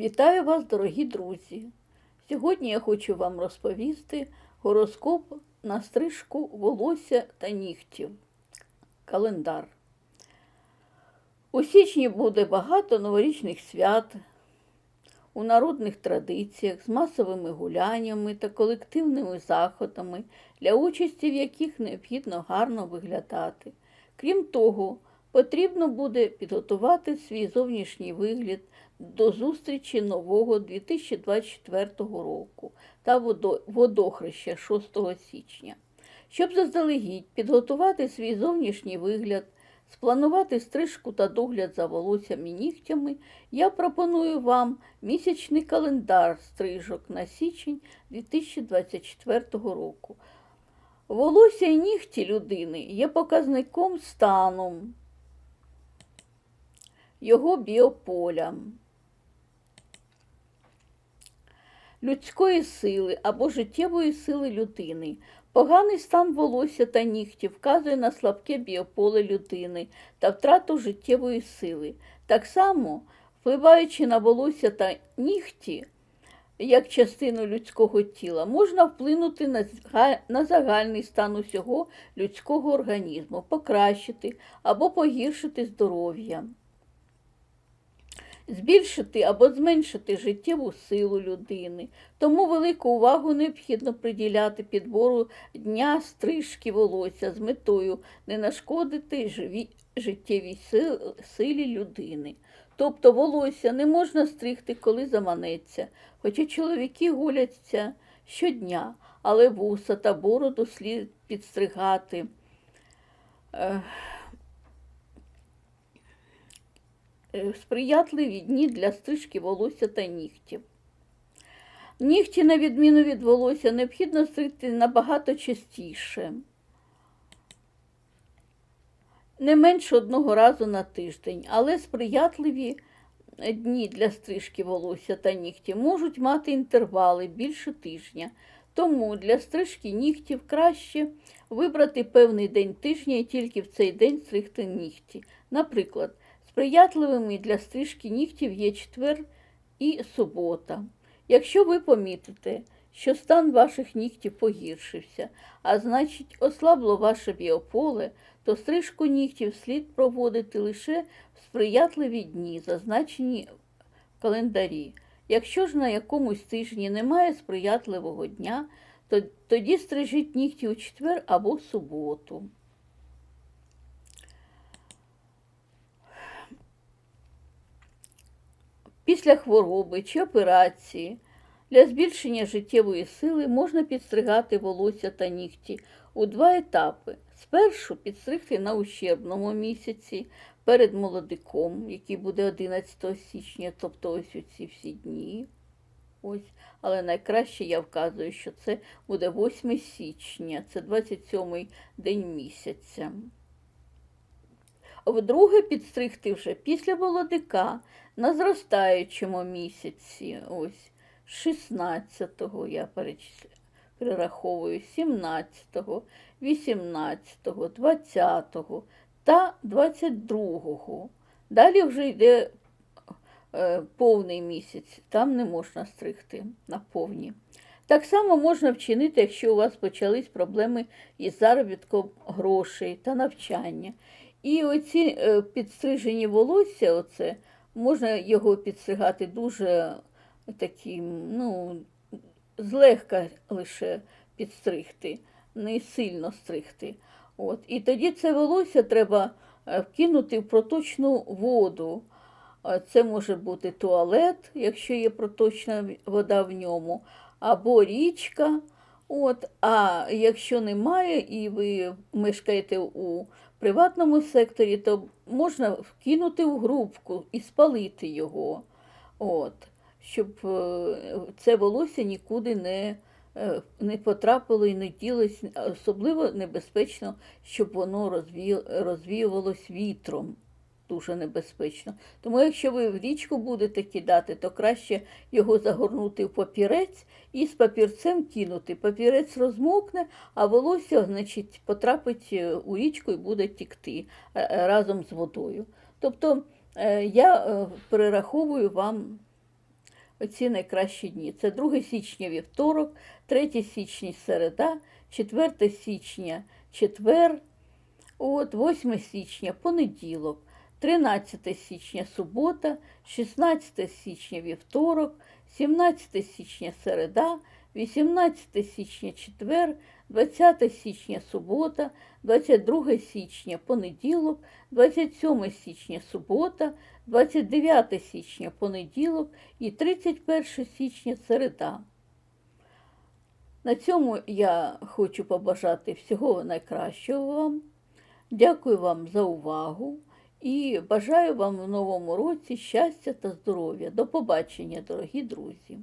Вітаю вас, дорогі друзі! Сьогодні я хочу вам розповісти гороскоп на стрижку волосся та нігтів. Календар. У січні буде багато новорічних свят у народних традиціях з масовими гуляннями та колективними заходами, для участі в яких необхідно гарно виглядати. Крім того, потрібно буде підготувати свій зовнішній вигляд до зустрічі нового 2024 року та водохреща 6 січня. Щоб заздалегідь підготувати свій зовнішній вигляд, спланувати стрижку та догляд за волоссям і нігтями, я пропоную вам місячний календар стрижок на січень 2024 року. Волосся і нігті людини є показником стану його біополя, людської сили або життєвої сили людини. Поганий стан волосся та нігтів вказує на слабке біополе людини та втрату життєвої сили. Так само, впливаючи на волосся та нігті, як частину людського тіла, можна вплинути на загальний стан усього людського організму, покращити або погіршити здоров'я збільшити або зменшити життєву силу людини. Тому велику увагу необхідно приділяти підбору дня стрижки волосся з метою не нашкодити живі, життєвій сил- силі людини. Тобто волосся не можна стригти, коли заманеться, хоча чоловіки гуляться щодня, але вуса та бороду слід підстригати. Е, е, сприятливі дні для стрижки волосся та нігтів. Нігті, на відміну від волосся, необхідно стригти набагато частіше, не менше одного разу на тиждень, але сприятливі дні для стрижки волосся та нігтів можуть мати інтервали більше тижня. Тому для стрижки нігтів краще вибрати певний день тижня і тільки в цей день стригти нігті. Наприклад, Сприятливими для стрижки нігтів є четвер і субота. Якщо ви помітите, що стан ваших нігтів погіршився, а значить ослабло ваше біополе, то стрижку нігтів слід проводити лише в сприятливі дні, зазначені в календарі. Якщо ж на якомусь тижні немає сприятливого дня, то тоді стрижіть нігті у четвер або суботу. Після хвороби чи операції для збільшення життєвої сили можна підстригати волосся та нігті у два етапи. Спершу підстригти на ущербному місяці перед молодиком, який буде 11 січня, тобто ось у ці всі дні. Ось. Але найкраще я вказую, що це буде 8 січня, це 27 день місяця. Вдруге підстригти вже після молодика на зростаючому місяці, ось 16-го я перечисляю, перераховую 17-го, 18-го, 20-го та 22-го. Далі вже йде е, повний місяць, там не можна стригти на повні. Так само можна вчинити, якщо у вас почались проблеми із заробітком грошей та навчання. І оці е, підстрижені волосся, оце, можна його підстригати дуже таким, ну, злегка лише підстригти, не сильно стригти. От. І тоді це волосся треба е, вкинути в проточну воду. Е, Це може бути туалет, якщо є проточна вода в ньому, або річка. От, а якщо немає і ви мешкаєте у приватному секторі, то можна вкинути в грубку і спалити його, от, щоб е, це волосся нікуди не, е, не потрапило і не ділось, особливо небезпечно, щоб воно розві- розвіювалось вітром. Дуже небезпечно. Тому якщо ви в річку будете кидати, то краще його загорнути в папірець і з папірцем кинути. Папірець розмокне, а волосся значить, потрапить е, у річку і буде тікти е, е, разом з водою. Тобто я перераховую вам Оці найкращі дні. Це 2 січня вівторок, 3 січня середа, 4 січня четвер, от 8 січня понеділок, 13 січня субота, 16 січня вівторок, 17 січня середа, 18 січня четвер, 20 січня субота, 22 січня понеділок, 27 січня субота, 29 січня понеділок і 31 січня середа. На цьому я хочу побажати всього найкращого вам. Дякую вам за увагу і бажаю вам в новому році щастя та здоров'я. До побачення, дорогі друзі!